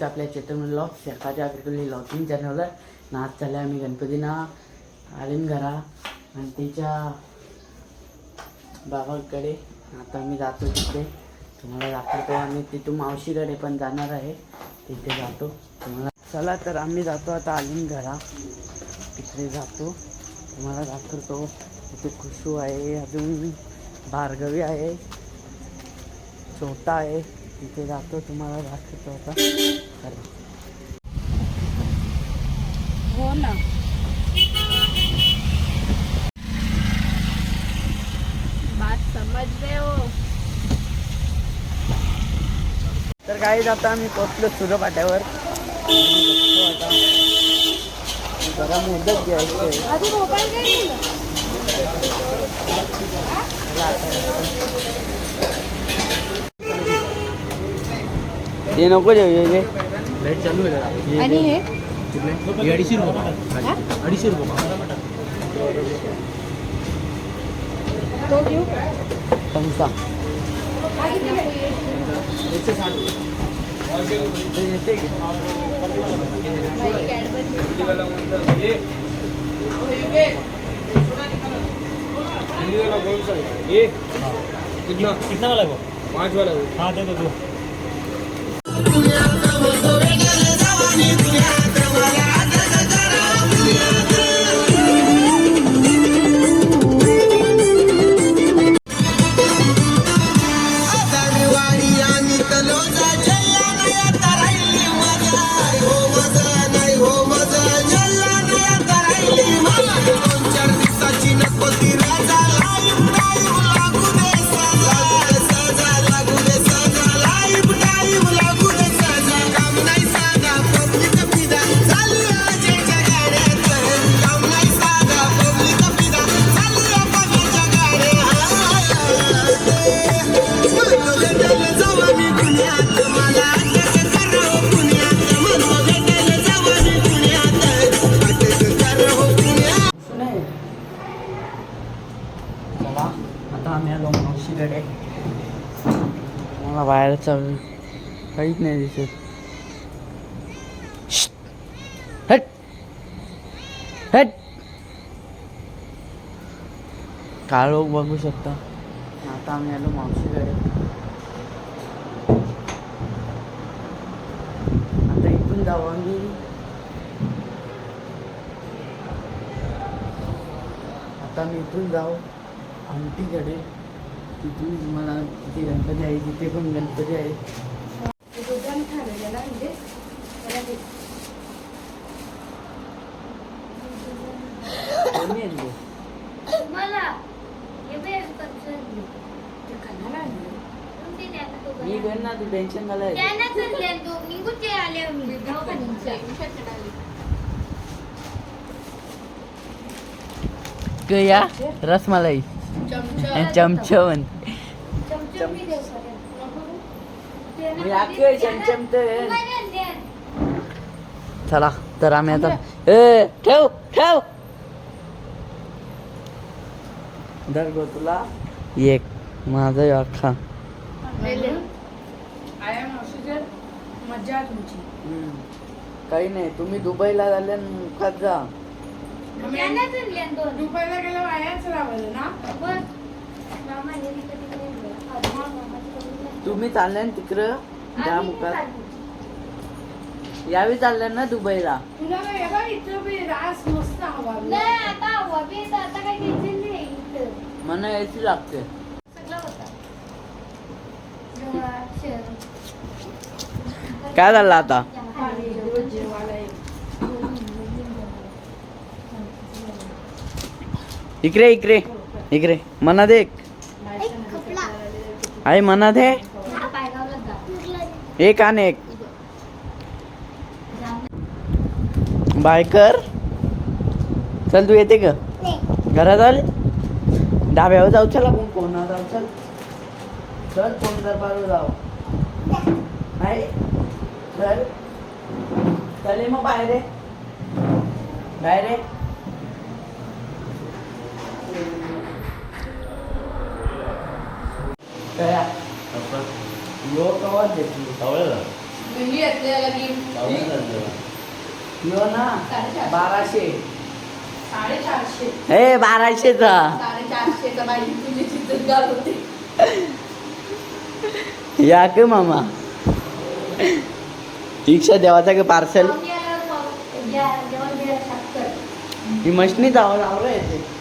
काही आपल्या चेतन ब्लॉग शेकाच्या अग्रिकली लॉगिंग चॅनलवर नाच चालले आम्ही गणपतीना. आलीन घरा. आणि तिच्या बाबाकडे. आता आम्ही जातो तिथे. तुम्हाला दाखवतो. आम्ही तिथून मावशीकडे पण जाणार आहे. तिथे जातो. तुम्हाला चला तर आम्ही जातो आता आलीन घरा. तिकडे जातो. तुम्हाला दाखवतो. तिथे खुशू आहे. अजून भार्गवी आहे. छोटा आहे. तिथे जातो. तुम्हाला दाखवतो आता. हो ना. बात समझ रहे हो. तर काही आता आम्ही पोचलो सुरपाट्यावर. जरा मोदक घ्यायचं. ते नको जे लाइट चालू आहे जरा. आणि हे? कुठले हे अडीचशे रुपये हा? अडीचशे रुपये कितना? कितना वाला वो पाँच वाला वो हाँ दे दो बाहेर चालू काहीच नाही दिसत. हट. हट. काळोख बघू शकता. आता आम्ही आलो मावशीकडे आता इथून जाऊ आम्ही. आता मी इथून जाऊ. आमटीकडे तिथून मला तिथे गणपती आहे तिथे पण गणपती आहे. ते मला. ते-? मला ते तो मी गण ना तू टेन्शन झालंय त्यांनाच आणले तो निघूचे आले? मी दवाखान्यात. क या रसमलाई. चमचम. चला तर आम्ही आता ए ठेव ठेव. धर गो तुला. एक माझा अख्खा मजा तुमची. काही नाही तुम्ही दुबईला झाले मुखात जा. दुपारला गेलं ना? तुम्ही चालले ना तिकडं त्या आम्ही मुखात. यावी चालले ना दुबईला. मला यायची लागते. काय झालं आता. इकडे इकडे इकडे मनात एक आई मनात आहे एक आणि एक. बायकर? चल तू येते का? घरात आले? डाब्यावर जाऊ चल आपण कोणा जाऊ चल. चल कोण दरबार जाऊ. नाही चल. चले मग बाहेर आहे. बाहेर आहे. काय यो देते ना? बाराशे. साडेचारशे. हे बाराशेचा. साडेचारशेचा बाई तुझी चित्र होते. या के मामा? रिक्षा देवाचा का पार्सल. ही मशनी जावं लावलं येते.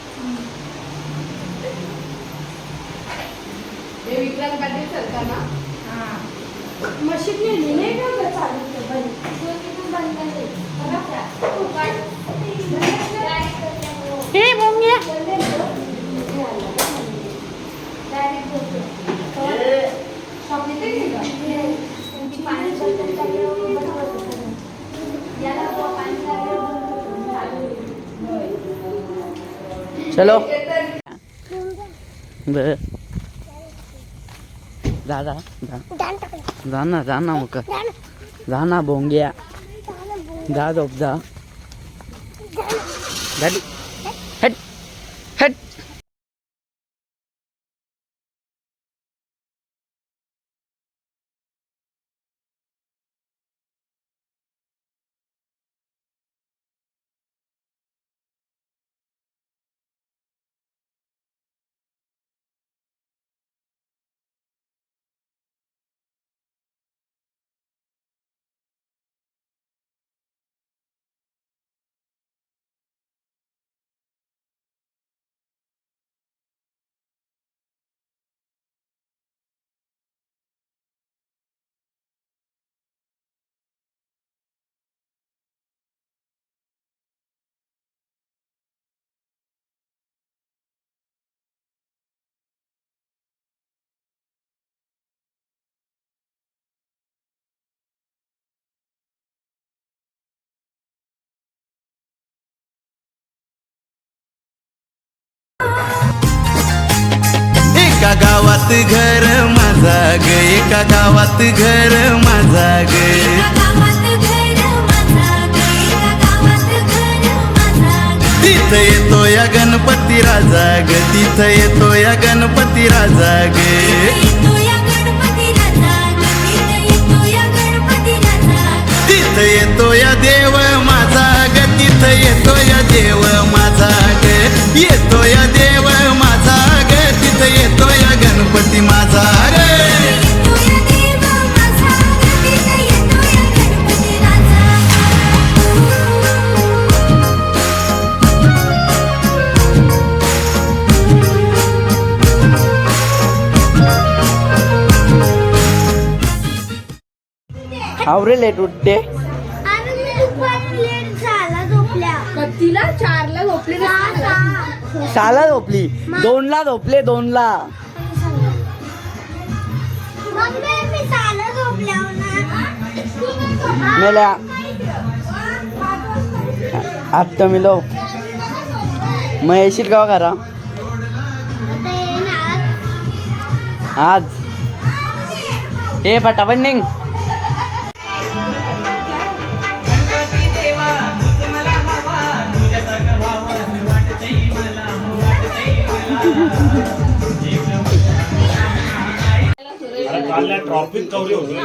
हे विक्रांत पाटील सरकार ना मशीन नेली नाही का गं चालू ते बंद. तिथून बंद. बघा त्या. तो काय? होतं. पाणी. याला पाणी आहे. चलो बर जा जा जा जा ना जा एका गावात घर माझा ग एका गावात घर माझा ग. तिथं येतो या गणपती राजा ग तिथं येतो या गणपती राजा ग. तिथं येतो या देव माझा ग तिथं येतो या देव माझा ग. येतो या देव माझा आवरे लेट उठते. चारला झोपले ना सहाला झोपली. दोनला झोपले दोनला. मेल्या. आत्ता मिलो मग येशील का करा आज. ए पटापट निघ. ट्रॉफिक कवरी होती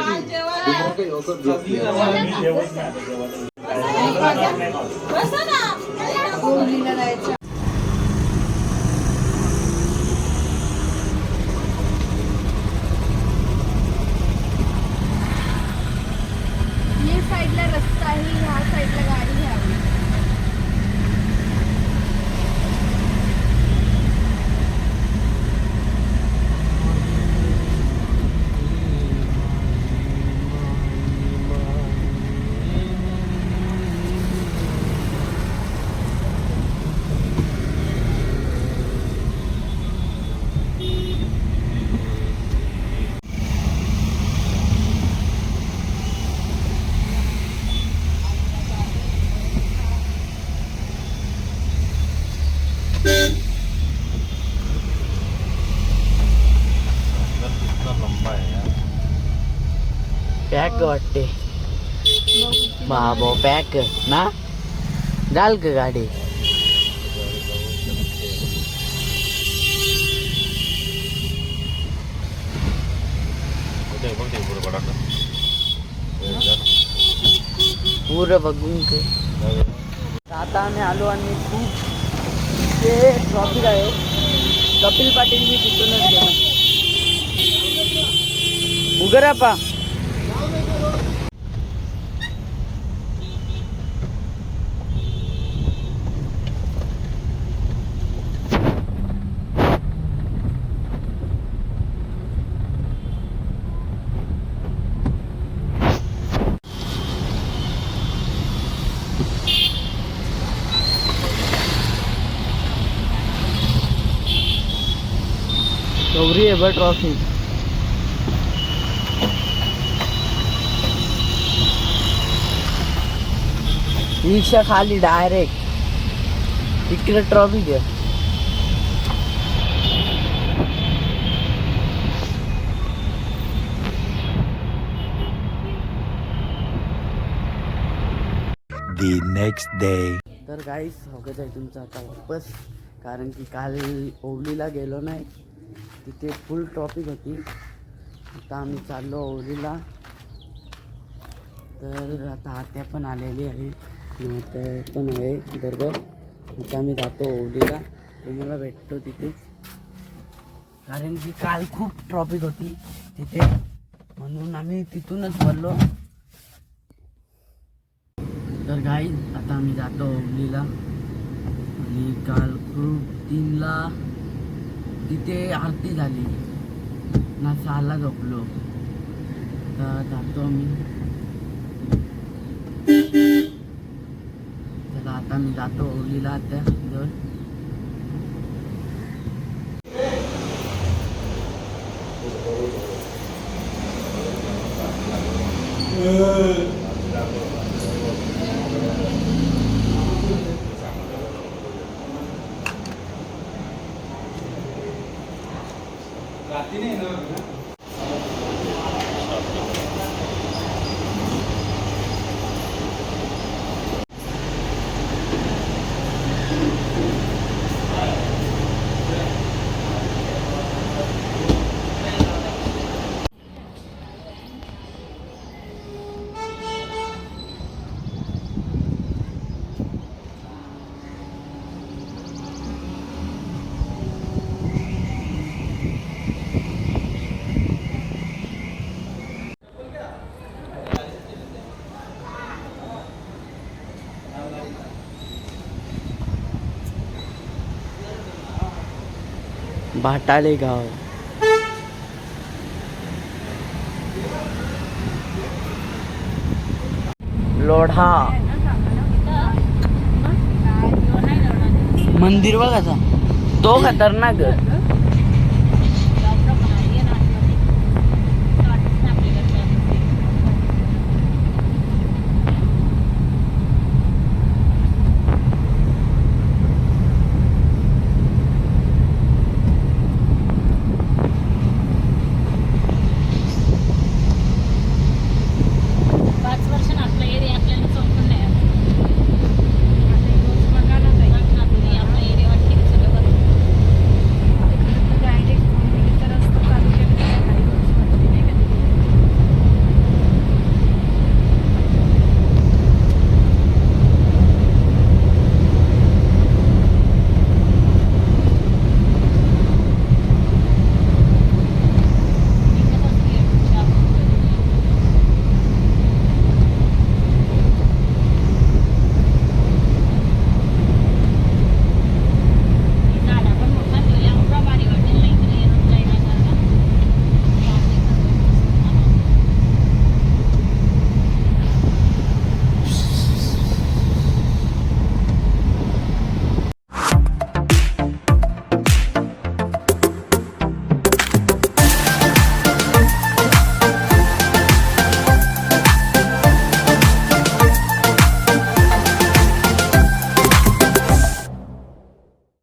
या पॅक वाटते. बाबो पॅक ना? जाल का गाडी. पुरं बघून ते आता आम्ही आलो आणि खूप ते ट्रॉफिक आहे. कपिल पाटील मी तिथूनच गेलो उगरापा गौरी एवर ट्रॉफी रिक्षा खाली डायरेक्ट इकडे ट्रॉफी घ्या The next day. तर काही स्वागत आहे तुमचं आता वापस. कारण की काल ओवलीला गेलो नाही. तिथे फुल ट्रॉफिक होती. आता आम्ही चाललो ओवलीला तर आता आत्या पण आलेली आहे. तर पण आहे बरोबर. आता आम्ही जातो ओवलीला तुम्हाला भेटतो तिथे. कारण की काल खूप ट्रॉफिक होती तिथे. म्हणून आम्ही तिथूनच बोललो. तर गाई आता आम्ही जातो ओवलीला आणि काल खूप तीनला तिथे आरती झाली. ना सहाला झोपलो. तर जातो आम्ही. चला आता मी जातो ओवलीला आता जवळ भाटाले गाव. लोढा. मंदिर बघा तो खतरनाक